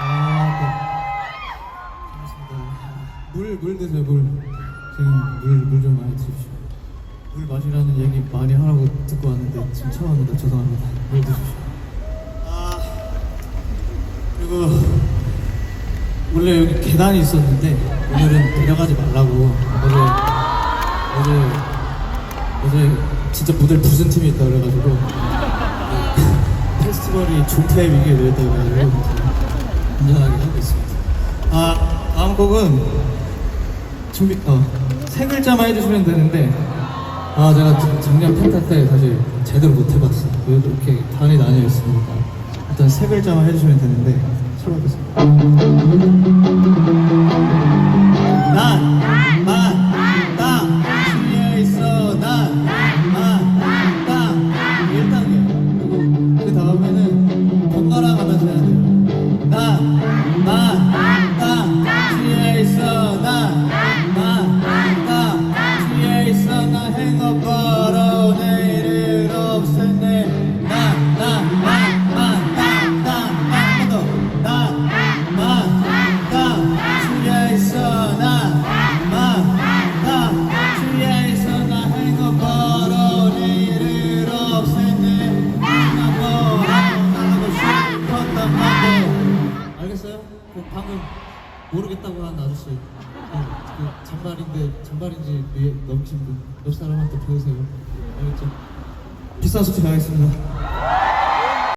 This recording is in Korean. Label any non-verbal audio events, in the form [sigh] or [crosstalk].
아, 네. 물, 물 드세요, 물. 지금 물, 물 좀 많이 드십시오. 물 마시라는 얘기 많이 하라고 듣고 왔는데 지금 처음 합니다. 죄송합니다. 물 드십시오. 아, 그리고 원래 여기 계단이 있었는데 오늘은 내려가지 말라고 어제 어제 어제 진짜 무대를 부순 팀이 있다 그래가지고 그 [laughs] 페스티벌이 존폐 위기에 놓였다 그래가지고 안전하게 하고 있습니다. 아 다음 곡은 준비 어, 세 글자만 해주시면 되는데 아 제가 작- 작년 펜타 때 사실 제대로 못 해봤어요. 이렇게 단이 나뉘어 있으니까 일단 세 글자만 해주시면 되는데 있어, 나 행업 벌어, 내일을 없앤네. 난, 난, 만, 만, 땅, 땅, 땅, 더. 난, 만, 땅, 주위에 있어, 난, 만, 땅, 주위에 있어, 나 행업 벌어, 내일을 없앤네. 나 벌어, 나가고 싶었단 말이야. 알겠어요? 그 방금 모르겠다고 한 아저씨 그, 그 잔발인데 잔발인지 위에 넘친 분 옆 사람한테 보여세요 알겠죠? 비싼 소식 하겠습니다